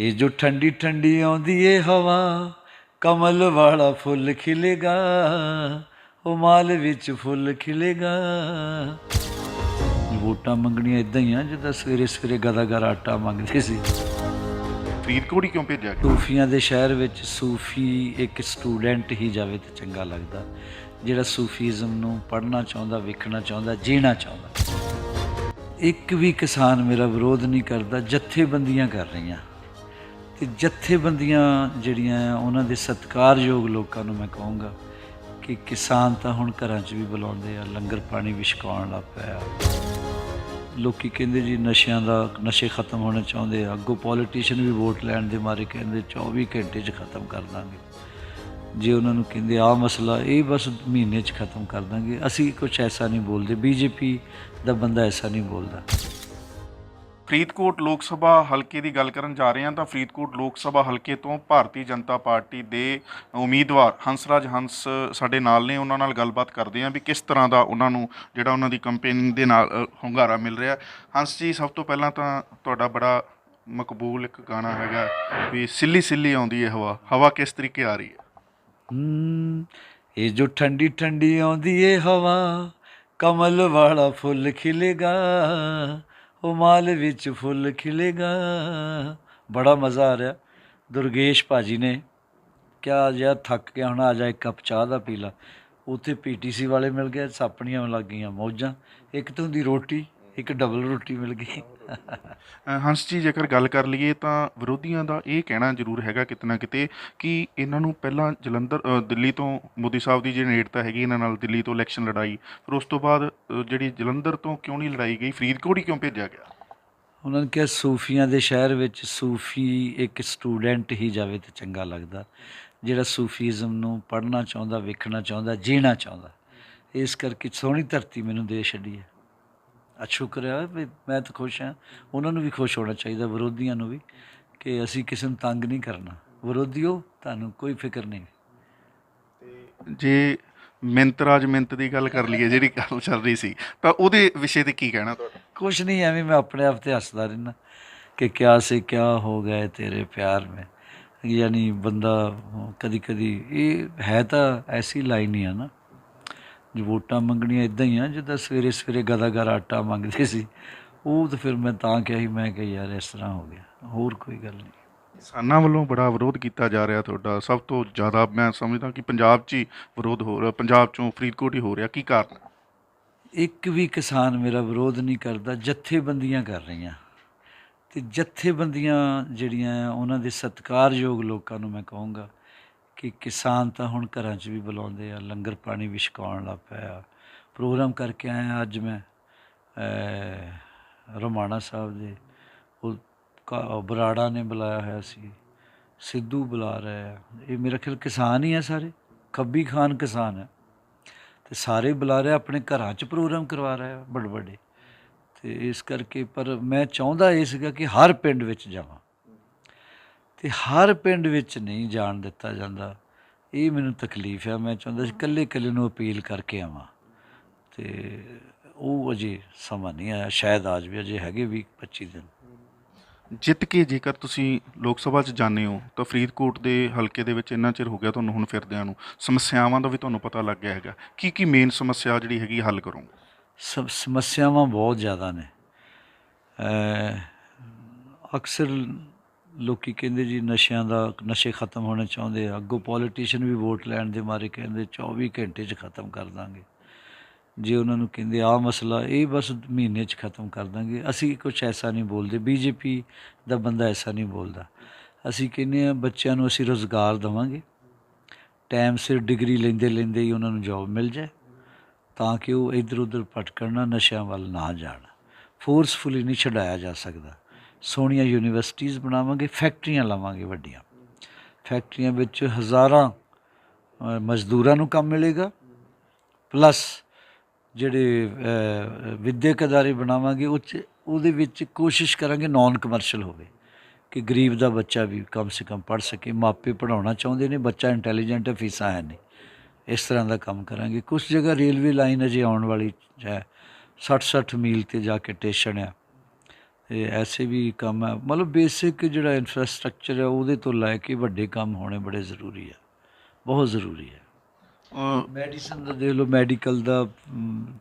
ਇਹ ਜੋ ਠੰਡੀ ਠੰਡੀ ਆਉਂਦੀ ਏ ਹਵਾ ਕਮਲ ਵਾਲਾ ਫੁੱਲ ਖਿਲੇਗਾ ਉਹ ਮਾਲ ਵਿੱਚ ਫੁੱਲ ਖਿਲੇਗਾ। ਵੋਟਾਂ ਮੰਗਣੀਆਂ ਇਦਾਂ ਹੀ ਆ ਜਿੱਦਾਂ ਸਵੇਰੇ ਸਵੇਰੇ ਗਦਾ ਗਰ ਆਟਾ ਮੰਗਦੇ ਸੀ। ਫਰੀਦਕੋਟ ਹੀ ਕਿਉਂ ਭੇਜਿਆ ਸੂਫੀਆਂ ਦੇ ਸ਼ਹਿਰ ਵਿੱਚ ਸੂਫੀ ਇੱਕ ਸਟੂਡੈਂਟ ਹੀ ਜਾਵੇ ਤਾਂ ਚੰਗਾ ਲੱਗਦਾ। ਜਿਹੜਾ ਸੂਫੀਜ਼ਮ ਨੂੰ ਪੜ੍ਹਨਾ ਚਾਹੁੰਦਾ ਵੇਖਣਾ ਚਾਹੁੰਦਾ ਜੀਣਾ ਚਾਹੁੰਦਾ। ਇੱਕ ਵੀ ਕਿਸਾਨ ਮੇਰਾ ਵਿਰੋਧ ਨਹੀਂ ਕਰਦਾ ਜਥੇਬੰਦੀਆਂ ਕਰ ਰਹੀਆਂ। ਤੇ ਜਥੇਬੰਦੀਆਂ ਜਿਹੜੀਆਂ ਆ, ਉਹਨਾਂ ਦੇ ਸਤਿਕਾਰਯੋਗ ਲੋਕਾਂ ਨੂੰ ਮੈਂ ਕਹੂੰਗਾ ਕਿ ਕਿਸਾਨ ਤਾਂ ਹੁਣ ਘਰਾਂ 'ਚ ਵੀ ਬੁਲਾਉਂਦੇ ਆ, ਲੰਗਰ ਪਾਣੀ ਵੀ ਛਕਾਉਣ ਲੱਗ ਪਿਆ ਲੋਕੀ ਕਹਿੰਦੇ ਜੀ ਨਸ਼ਿਆਂ ਦਾ ਨਸ਼ੇ ਖਤਮ ਹੋਣੇ ਚਾਹੁੰਦੇ ਆ, ਅੱਗੋਂ ਪੋਲੀਟੀਸ਼ੀਅਨ ਵੀ ਵੋਟ ਲੈਣ ਦੇ ਮਾਰੇ ਕਹਿੰਦੇ 24 ਘੰਟੇ 'ਚ ਖਤਮ ਕਰ ਦਾਂਗੇ। ਜੇ ਉਹਨਾਂ ਨੂੰ ਕਹਿੰਦੇ ਆ ਮਸਲਾ, ਇਹ ਬਸ ਮਹੀਨੇ 'ਚ ਖਤਮ ਕਰ ਦਾਂਗੇ। ਅਸੀਂ ਕੁਝ ਐਸਾ ਨਹੀਂ ਬੋਲਦੇ, ਬੀਜੇਪੀ ਦਾ ਬੰਦਾ ਐਸਾ ਨਹੀਂ ਬੋਲਦਾ। ਫਰੀਦਕੋਟ ਲੋਕ ਸਭਾ ਹਲਕੇ ਦੀ ਗੱਲ ਕਰਨ ਜਾ ਰਹੇ ਹਾਂ ਤਾਂ ਫਰੀਦਕੋਟ ਲੋਕ ਸਭਾ ਹਲਕੇ ਤੋਂ ਭਾਰਤੀ ਜਨਤਾ ਪਾਰਟੀ ਦੇ ਉਮੀਦਵਾਰ ਹੰਸਰਾਜ ਹੰਸ ਸਾਡੇ ਨਾਲ ਨੇ। ਉਹਨਾਂ ਨਾਲ ਗੱਲਬਾਤ ਕਰਦੇ ਹਾਂ ਵੀ ਕਿਸ ਤਰ੍ਹਾਂ ਦਾ ਉਹਨਾਂ ਨੂੰ ਜਿਹੜਾ ਉਹਨਾਂ ਦੀ ਕੰਪੇਨਿੰਗ ਦੇ ਨਾਲ ਹੁੰਗਾਰਾ ਮਿਲ ਰਿਹਾ। ਹੰਸ ਜੀ, ਸਭ ਤੋਂ ਪਹਿਲਾਂ ਤਾਂ ਤੁਹਾਡਾ ਬੜਾ ਮਕਬੂਲ ਇੱਕ ਗਾਣਾ ਹੈਗਾ ਵੀ ਸਿੱਲੀ ਸਿੱਲੀ ਆਉਂਦੀ ਹੈ ਹਵਾ। ਹਵਾ ਕਿਸ ਤਰੀਕੇ ਆ ਰਹੀ ਹੈ? ਇਹ ਜੋ ਠੰਡੀ ਠੰਡੀ ਆਉਂਦੀ ਏ ਹਵਾ, ਕਮਲ ਵਾਲਾ ਫੁੱਲ ਖਿਲੇਗਾ। ਉਹ ਮਾਲ ਵਿੱਚ ਫੁੱਲ ਖਿਲੇਗਾ। ਬੜਾ ਮਜ਼ਾ ਆ ਰਿਹਾ। ਦੁਰਗੇਸ਼ ਭਾਜੀ ਨੇ ਕਿਹਾ ਜਿਆ ਥੱਕ ਗਿਆ, ਹੁਣ ਆ ਜਾ, ਇੱਕ ਕੱਪ ਚਾਹ ਦਾ ਪੀ ਲਾ। ਉੱਥੇ ਪੀਟੀਸੀ ਵਾਲੇ ਮਿਲ ਗਏ, ਸਾਪਣੀਆਂ ਲੱਗ ਗਈਆਂ ਮੌਜਾਂ। ਇੱਕ ਤੋਂ ਦੀ ਰੋਟੀ, ਇੱਕ ਡਬਲ ਰੋਟੀ ਮਿਲ ਗਈ। ਹੰਸ ਜੀ, ਜੇਕਰ ਗੱਲ ਕਰ ਲਈਏ ਤਾਂ ਵਿਰੋਧੀਆਂ ਦਾ ਇਹ ਕਹਿਣਾ ਜ਼ਰੂਰ ਹੈਗਾ ਕਿਤੇ ਨਾ ਕਿਤੇ ਕਿ ਇਹਨਾਂ ਨੂੰ ਪਹਿਲਾਂ ਜਲੰਧਰ ਦਿੱਲੀ ਤੋਂ ਮੋਦੀ ਸਾਹਿਬ ਦੀ ਜਿਹੜੀ ਨੇੜਤਾ ਹੈਗੀ, ਇਹਨਾਂ ਨਾਲ ਦਿੱਲੀ ਤੋਂ ਇਲੈਕਸ਼ਨ ਲੜਾਈ, ਫਿਰ ਉਸ ਤੋਂ ਬਾਅਦ ਜਿਹੜੀ ਜਲੰਧਰ ਤੋਂ ਕਿਉਂ ਨਹੀਂ ਲੜਾਈ ਗਈ, ਫਰੀਦਕੋਟ ਹੀ ਕਿਉਂ ਭੇਜਿਆ ਗਿਆ? ਉਹਨਾਂ ਨੇ ਕਿਹਾ ਸੂਫੀਆਂ ਦੇ ਸ਼ਹਿਰ ਵਿੱਚ ਸੂਫੀ ਇੱਕ ਸਟੂਡੈਂਟ ਹੀ ਜਾਵੇ ਤਾਂ ਚੰਗਾ ਲੱਗਦਾ। ਜਿਹੜਾ ਸੂਫੀਜ਼ਮ ਨੂੰ ਪੜ੍ਹਨਾ ਚਾਹੁੰਦਾ, ਵੇਖਣਾ ਚਾਹੁੰਦਾ, ਜੀਣਾ ਚਾਹੁੰਦਾ। ਇਸ ਕਰਕੇ ਸੋਹਣੀ ਧਰਤੀ ਮੈਨੂੰ ਦੇ ਛੱਡੀ ਹੈ। ਆ ਸ਼ੁਕਰ ਹੈ ਵੀ ਮੈਂ ਤਾਂ ਖੁਸ਼ ਹਾਂ। ਉਹਨਾਂ ਨੂੰ ਵੀ ਖੁਸ਼ ਹੋਣਾ ਚਾਹੀਦਾ ਵਿਰੋਧੀਆਂ ਨੂੰ ਵੀ ਕਿ ਅਸੀਂ ਕਿਸੇ ਨੂੰ ਤੰਗ ਨਹੀਂ ਕਰਨਾ। ਵਿਰੋਧੀਓ ਤੁਹਾਨੂੰ ਕੋਈ ਫਿਕਰ ਨਹੀਂ। ਜੇ ਮਿੰਤਰਾਜ ਮਿੰਤ ਦੀ ਗੱਲ ਕਰ ਲਈਏ ਜਿਹੜੀ ਗੱਲ ਚੱਲ ਰਹੀ ਸੀ ਤਾਂ ਉਹਦੇ ਵਿਸ਼ੇ ਤੇ ਕੀ ਕਹਿਣਾ ਤੁਹਾਡਾ? ਕੁਛ ਨਹੀਂ ਐਵੇਂ ਮੈਂ ਆਪਣੇ ਆਪ ਤੇ ਹੱਸਦਾ ਰਹਿਣਾ ਕਿ ਕਿਆ ਸੇ ਕਿਆ ਹੋ ਗਏ ਤੇਰੇ ਪਿਆਰ में ਯਾਨੀ ਬੰਦਾ ਕਦੀ ਕਦੀ ਇਹ ਹੈ ਤਾਂ ਐਸੀ ਲਾਈਨ ਹੀ ਆ ਨਾ। ਜੋ ਵੋਟਾਂ ਮੰਗਣੀਆਂ ਇਦਾਂ ਹੀ ਆ ਜਿੱਦਾਂ ਸਵੇਰੇ ਸਵੇਰੇ ਗਦਾ ਗਰ ਆਟਾ ਮੰਗਦੇ ਸੀ। ਉਹ ਤਾਂ ਫਿਰ ਮੈਂ ਤਾਂ ਕਿਹਾ ਸੀ ਮੈਂ ਕਿ ਯਾਰ ਇਸ ਤਰ੍ਹਾਂ ਹੋ ਗਿਆ ਹੋਰ ਕੋਈ ਗੱਲ ਨਹੀਂ। ਕਿਸਾਨਾਂ ਵੱਲੋਂ ਬੜਾ ਵਿਰੋਧ ਕੀਤਾ ਜਾ ਰਿਹਾ ਤੁਹਾਡਾ। ਸਭ ਤੋਂ ਜ਼ਿਆਦਾ ਮੈਂ ਸਮਝਦਾ ਕਿ ਪੰਜਾਬ 'ਚ ਹੀ ਵਿਰੋਧ ਹੋ ਰਿਹਾ ਪੰਜਾਬ 'ਚੋਂ ਫਰੀਦਕੋਟ ਹੀ ਹੋ ਰਿਹਾ। ਕੀ ਕਾਰਨ? ਇੱਕ ਵੀ ਕਿਸਾਨ ਮੇਰਾ ਵਿਰੋਧ ਨਹੀਂ ਕਰਦਾ ਜਥੇਬੰਦੀਆਂ ਕਰ ਰਹੀਆਂ। ਤੇ ਜਥੇਬੰਦੀਆਂ ਜਿਹੜੀਆਂ ਉਹਨਾਂ ਦੇ ਸਤਿਕਾਰਯੋਗ ਲੋਕਾਂ ਨੂੰ ਮੈਂ ਕਹੂੰਗਾ ਕਿ ਕਿਸਾਨ ਤਾਂ ਹੁਣ ਘਰਾਂ 'ਚ ਵੀ ਬੁਲਾਉਂਦੇ ਆ ਲੰਗਰ ਪਾਣੀ ਵੀ ਛਕਾਉਣ ਲੱਗ ਪਿਆ ਪ੍ਰੋਗਰਾਮ ਕਰਕੇ ਆਇਆ ਅੱਜ ਮੈਂ ਅਹ, ਰਮਾਣਾ ਸਾਹਿਬ ਦੇ। ਉਹ ਬਰਾੜਾ ਨੇ ਬੁਲਾਇਆ ਹੋਇਆ ਸੀ ਸਿੱਧੂ ਬੁਲਾ ਰਿਹਾ ਹੈ ਇਹ ਮੇਰਾ ਖਿਆਲ ਕਿਸਾਨ ਹੀ ਹੈ ਸਾਰੇ ਖੱਬੀ ਖਾਨ ਕਿਸਾਨ ਹੈ ਤੇ ਸਾਰੇ ਬੁਲਾ ਰਿਹਾ ਆਪਣੇ ਘਰਾਂ 'ਚ ਪ੍ਰੋਗਰਾਮ ਕਰਵਾ ਰਿਹਾ ਬੜ ਵੱਡੇ ਤੇ ਇਸ ਕਰਕੇ ਪਰ ਮੈਂ ਚਾਹੁੰਦਾ ਇਹ ਸੀਗਾ ਕਿ ਹਰ ਪਿੰਡ ਵਿੱਚ ਜਾਵਾਂ। ਤੇ ਹਰ ਪਿੰਡ ਵਿੱਚ ਨਹੀਂ ਜਾਣ ਦਿੱਤਾ ਜਾਂਦਾ। ਇਹ ਮੈਨੂੰ ਤਕਲੀਫ ਹੈ ਮੈਂ ਚਾਹੁੰਦਾ ਸੀ ਇਕੱਲੇ ਇਕੱਲੇ ਨੂੰ ਅਪੀਲ ਕਰਕੇ ਆਵਾਂ। ਤੇ ਉਹ ਅਜੇ ਸਮਾਂ ਨਹੀਂ ਆਇਆ। ਸ਼ਾਇਦ ਅੱਜ ਵੀ ਅਜੇ ਹੈਗੇ ਵੀ 25 ਦਿਨ। ਜਿੱਤ ਕੇ ਜੇਕਰ ਤੁਸੀਂ ਲੋਕ ਸਭਾ 'ਚ ਜਾਂਦੇ ਹੋ ਤਾਂ ਫਰੀਦਕੋਟ ਦੇ ਹਲਕੇ ਦੇ ਵਿੱਚ ਇੰਨਾ ਚਿਰ ਹੋ ਗਿਆ ਤੁਹਾਨੂੰ ਹੁਣ ਫਿਰਦਿਆਂ ਨੂੰ। ਸਮੱਸਿਆਵਾਂ ਦਾ ਵੀ ਤੁਹਾਨੂੰ ਪਤਾ ਲੱਗ ਗਿਆ ਹੈਗਾ। ਕੀ ਕੀ ਮੇਨ ਸਮੱਸਿਆ ਜਿਹੜੀ ਹੈਗੀ ਹੱਲ ਕਰੋਗੇ? ਸਭ ਸਮੱਸਿਆਵਾਂ ਬਹੁਤ ਜ਼ਿਆਦਾ ਨੇ। ਅਕਸਰ ਲੋਕੀ ਕਹਿੰਦੇ ਜੀ ਨਸ਼ਿਆਂ ਦਾ, ਨਸ਼ੇ ਖਤਮ ਹੋਣੇ ਚਾਹੁੰਦੇ ਆ। ਅੱਗੋਂ ਪੋਲੀਟੀਸ਼ੀਅਨ ਵੀ ਵੋਟ ਲੈਣ ਦੇ ਮਾਰੇ ਕਹਿੰਦੇ 24 ਘੰਟੇ 'ਚ ਖਤਮ ਕਰ ਦਾਂਗੇ। ਜੇ ਉਹਨਾਂ ਨੂੰ ਕਹਿੰਦੇ ਆ ਮਸਲਾ, ਇਹ ਬਸ ਮਹੀਨੇ 'ਚ ਖਤਮ ਕਰ ਦਾਂਗੇ। ਅਸੀਂ ਕੁਝ ਐਸਾ ਨਹੀਂ ਬੋਲਦੇ। ਬੀਜੇਪੀ ਦਾ ਬੰਦਾ ਐਸਾ ਨਹੀਂ ਬੋਲਦਾ। ਅਸੀਂ ਕਹਿੰਦੇ ਆ ਬੱਚਿਆਂ ਨੂੰ ਅਸੀਂ ਰੋਜ਼ਗਾਰ ਦੇਵਾਂਗੇ। ਟਾਈਮ ਸਿਰ ਡਿਗਰੀ ਲੈਂਦੇ ਲੈਂਦੇ ਹੀ ਉਹਨਾਂ ਨੂੰ ਜੌਬ ਮਿਲ ਜਾਏ। ਤਾਂ ਕਿ ਉਹ ਇੱਧਰ ਉੱਧਰ ਭਟਕਣ ਨਸ਼ਿਆਂ ਵੱਲ ਨਾ ਜਾਣ। ਫੋਰਸਫੁਲੀ ਨਹੀਂ ਛਡਾਇਆ ਜਾ ਸਕਦਾ। ਸੋਹਣੀਆਂ ਯੂਨੀਵਰਸਿਟੀਆਂ ਬਣਾਵਾਂਗੇ ਫੈਕਟਰੀਆਂ ਲਾਵਾਂਗੇ ਵੱਡੀਆਂ। ਫੈਕਟਰੀਆਂ ਵਿੱਚ ਹਜ਼ਾਰਾਂ ਮਜ਼ਦੂਰਾਂ ਨੂੰ ਕੰਮ ਮਿਲੇਗਾ। ਪਲੱਸ ਜਿਹੜੇ ਅ, ਵਿਦਿਅਕ ਅਦਾਰੇ ਬਣਾਵਾਂਗੇ ਉਹ 'ਚ ਉਹਦੇ ਵਿੱਚ ਕੋਸ਼ਿਸ਼ ਕਰਾਂਗੇ ਨਾਨ ਕਮਰਸ਼ੀਅਲ ਹੋਵੇ ਕਿ ਗਰੀਬ ਦਾ ਬੱਚਾ ਵੀ ਕਮ ਸੇ ਕਮ ਪੜ੍ਹ ਸਕੇ। ਮਾਪੇ ਪੜਾਉਣਾ ਚਾਹੁੰਦੇ ਨੇ ਬੱਚਾ ਇੰਟੈਲੀਜੈਂਟ ਹੈ ਫੀਸਾਂ ਹੈ ਨਹੀਂ। ਇਸ ਤਰ੍ਹਾਂ ਦਾ ਕੰਮ ਕਰਾਂਗੇ। ਕੁਝ ਜਗ੍ਹਾ ਰੇਲਵੇ ਲਾਈਨ ਅਜੇ ਆਉਣ ਵਾਲੀ ਹੈ 60 60 ਮੀਲ ਤੇ ਜਾ ਕੇ ਸਟੇਸ਼ਨ ਆ। ਤੇ ਐਸੇ ਵੀ ਕੰਮ ਹੈ। ਮਤਲਬ ਬੇਸਿਕ ਜਿਹੜਾ ਇਨਫਰਾਸਟ੍ਰਕਚਰ ਹੈ ਉਹਦੇ ਤੋਂ ਲੈ ਕੇ ਵੱਡੇ ਕੰਮ ਹੋਣੇ ਬੜੇ ਜ਼ਰੂਰੀ ਹੈ। ਬਹੁਤ ਜ਼ਰੂਰੀ ਹੈ। ਮੈਡੀਸਨ ਦਾ ਦੇਖ ਲਓ ਮੈਡੀਕਲ ਦਾ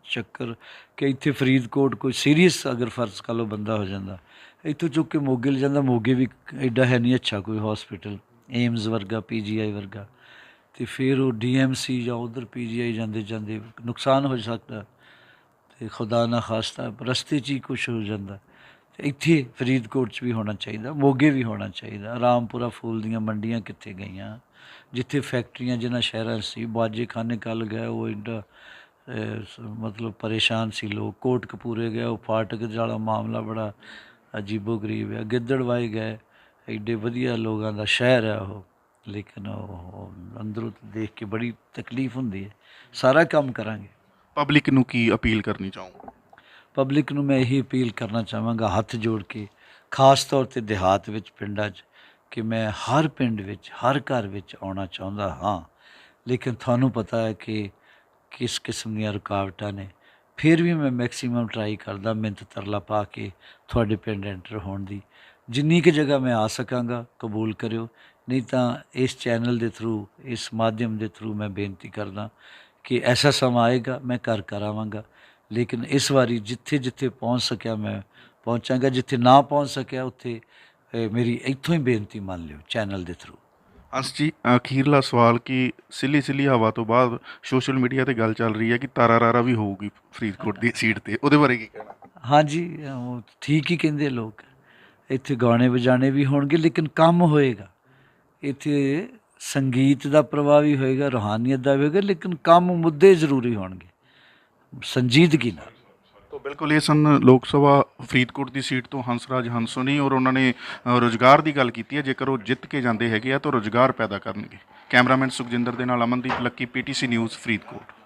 ਚੱਕਰ ਕਿ ਇੱਥੇ ਫਰੀਦਕੋਟ ਕੋਈ ਸੀਰੀਅਸ ਅਗਰ ਫਰਜ਼ ਕਰ ਲਓ ਬੰਦਾ ਹੋ ਜਾਂਦਾ। ਇੱਥੋਂ ਚੁੱਕ ਕੇ ਮੋਗੇ ਲੈ ਜਾਂਦਾ ਮੋਗੇ ਵੀ ਐਡਾ ਹੈ ਨਹੀਂ ਅੱਛਾ ਕੋਈ ਹਸਪੀਟਲ ਏਮਜ਼ ਵਰਗਾ ਪੀਜੀਆਈ ਵਰਗਾ। ਤੇ ਫਿਰ ਉਹ ਡੀਐਮਸੀ ਜਾਂ ਉਧਰ ਪੀਜੀਆਈ ਜਾਂਦੇ ਜਾਂਦੇ ਨੁਕਸਾਨ ਹੋ ਸਕਦਾ। ਤੇ ਖੁਦਾ ਨਾ ਖਾਸਤਾ ਰਸਤੇ 'ਚ ਹੀ ਕੁਝ ਹੋ ਜਾਂਦਾ। ਇੱਥੇ ਫਰੀਦਕੋਟ 'ਚ ਵੀ ਹੋਣਾ ਚਾਹੀਦਾ, ਮੋਗੇ ਵੀ ਹੋਣਾ ਚਾਹੀਦਾ, ਰਾਮਪੁਰਾ ਫੂਲ ਦੀਆਂ ਮੰਡੀਆਂ ਕਿੱਥੇ ਗਈਆਂ, ਜਿੱਥੇ ਫੈਕਟਰੀਆਂ ਜਿਨ੍ਹਾਂ ਸ਼ਹਿਰਾਂ 'ਚ ਸੀ, ਬਾਜੇ ਖਾਨੇ ਕੱਲ ਗਏ, ਉਹ ਐਡਾ ਮਤਲਬ ਪਰੇਸ਼ਾਨ ਸੀ ਲੋਕ, ਕੋਟ ਕਪੂਰੇ ਗਏ, ਉਹ ਫਾਟਕ ਵਾਲਾ ਮਾਮਲਾ ਬੜਾ ਅਜੀਬੋ ਗਰੀਬ ਹੈ ਗਿੱਦੜਵਾਈ ਗਏ, ਐਡੇ ਵਧੀਆ ਲੋਕਾਂ ਦਾ ਸ਼ਹਿਰ ਹੈ ਉਹ, ਲੇਕਿਨ ਉਹ ਅੰਦਰੋਂ ਦੇਖ ਕੇ ਬੜੀ ਤਕਲੀਫ ਹੁੰਦੀ ਹੈ, ਸਾਰਾ ਕੰਮ ਕਰਾਂਗੇ। ਪਬਲਿਕ ਨੂੰ ਕੀ ਅਪੀਲ ਕਰਨੀ ਚਾਹੂੰਗਾ? ਪਬਲਿਕ ਨੂੰ ਮੈਂ ਇਹੀ ਅਪੀਲ ਕਰਨਾ ਚਾਹਾਂਗਾ ਹੱਥ ਜੋੜ ਕੇ, ਖਾਸ ਤੌਰ ਤੇ ਦੇਹਾਤ ਵਿੱਚ, ਪਿੰਡਾਂ 'ਚ, ਕਿ ਮੈਂ ਹਰ ਪਿੰਡ ਵਿੱਚ, ਹਰ ਘਰ ਵਿੱਚ ਆਉਣਾ ਚਾਹੁੰਦਾ ਹਾਂ। ਲੇਕਿਨ ਤੁਹਾਨੂੰ ਪਤਾ ਹੈ ਕਿ ਕਿਸ ਕਿਸਮ ਦੀਆਂ ਰੁਕਾਵਟਾਂ ਨੇ। ਫਿਰ ਵੀ ਮੈਂ ਮੈਕਸਿਮਮ ਟਰਾਈ ਕਰਦਾ ਮਿਹਨਤ ਤਰਲਾ ਪਾ ਕੇ ਤੁਹਾਡੇ ਪਿੰਡ ਐਂਟਰ ਹੋਣ ਦੀ। ਜਿੰਨੀ ਕੁ ਜਗ੍ਹਾ ਮੈਂ ਆ ਸਕਾਂਗਾ, ਕਬੂਲ ਕਰਿਓ। ਨਹੀਂ ਤਾਂ ਇਸ ਚੈਨਲ ਦੇ ਥਰੂ ਇਸ ਮਾਧਿਅਮ ਦੇ ਥਰੂ ਮੈਂ ਬੇਨਤੀ ਕਰਦਾ ਕਿ ਐਸਾ ਸਮਾਂ ਆਏਗਾ, ਮੈਂ ਘਰ ਘਰ ਆਵਾਂਗਾ। ਲੇਕਿਨ ਇਸ ਵਾਰੀ ਜਿੱਥੇ ਜਿੱਥੇ ਪਹੁੰਚ ਸਕਿਆ ਮੈਂ ਪਹੁੰਚਾਂਗਾ ਜਿੱਥੇ ਨਾ ਪਹੁੰਚ ਸਕਿਆ ਉੱਥੇ ਮੇਰੀ ਇੱਥੋਂ ਹੀ ਬੇਨਤੀ ਮੰਨ ਲਿਓ ਚੈਨਲ ਦੇ ਥਰੂ ਹੰਸ ਜੀ ਅਖੀਰਲਾ ਸਵਾਲ ਕਿ ਸਿੱਲੀ ਸਿੱਲੀ ਹਵਾ ਤੋਂ ਬਾਅਦ ਸੋਸ਼ਲ ਮੀਡੀਆ ਤੇ ਗੱਲ ਚੱਲ ਰਹੀ ਹੈ ਕਿ ਤਾਰਾ ਰਾਰਾ ਵੀ ਹੋਊਗੀ ਫਰੀਦਕੋਟ ਦੀ ਸੀਟ ਤੇ ਉਹਦੇ ਬਾਰੇ ਕੀ ਕਹਿਣਾ? ਹਾਂਜੀ ਉਹ ਠੀਕ ਹੀ ਕਹਿੰਦੇ ਲੋਕ ਇੱਥੇ ਗਾਣੇ ਵਜਾਣੇ ਵੀ ਹੋਣਗੇ ਲੇਕਿਨ ਕੰਮ ਹੋਏਗਾ। ਇੱਥੇ ਸੰਗੀਤ ਦਾ ਪ੍ਰਭਾਵ ਵੀ ਹੋਏਗਾ ਰੋਹਾਨੀਅਤ ਦਾ ਵੀ ਹੋਏਗਾ ਲੇਕਿਨ ਕੰਮ ਮੁੱਦੇ ਜ਼ਰੂਰੀ ਹੋਣਗੇ। ਸੰਜੀਦਗੀ ਨਾਲ। ਤੋ ਬਿਲਕੁਲ ਇਹ ਸਨ ਲੋਕ ਸਭਾ ਫਰੀਦਕੋਟ ਦੀ ਸੀਟ ਤੋਂ ਹੰਸਰਾਜ ਹੰਸੋਨੀ ਔਰ ਉਹਨਾਂ ਨੇ ਅ, ਰੁਜ਼ਗਾਰ ਦੀ ਗੱਲ ਕੀਤੀ ਹੈ। ਜੇਕਰ ਉਹ ਜਿੱਤ ਕੇ ਜਾਂਦੇ ਹੈਗੇ ਆ ਤਾਂ ਰੁਜ਼ਗਾਰ ਪੈਦਾ ਕਰਨਗੇ। ਕੈਮਰਾਮੈਨ ਸੁਖਜਿੰਦਰ ਦੇ ਨਾਲ ਅਮਨਦੀਪ ਲੱਕੀ ਪੀਟੀਸੀ ਨਿਊਜ਼ ਫਰੀਦਕੋਟ।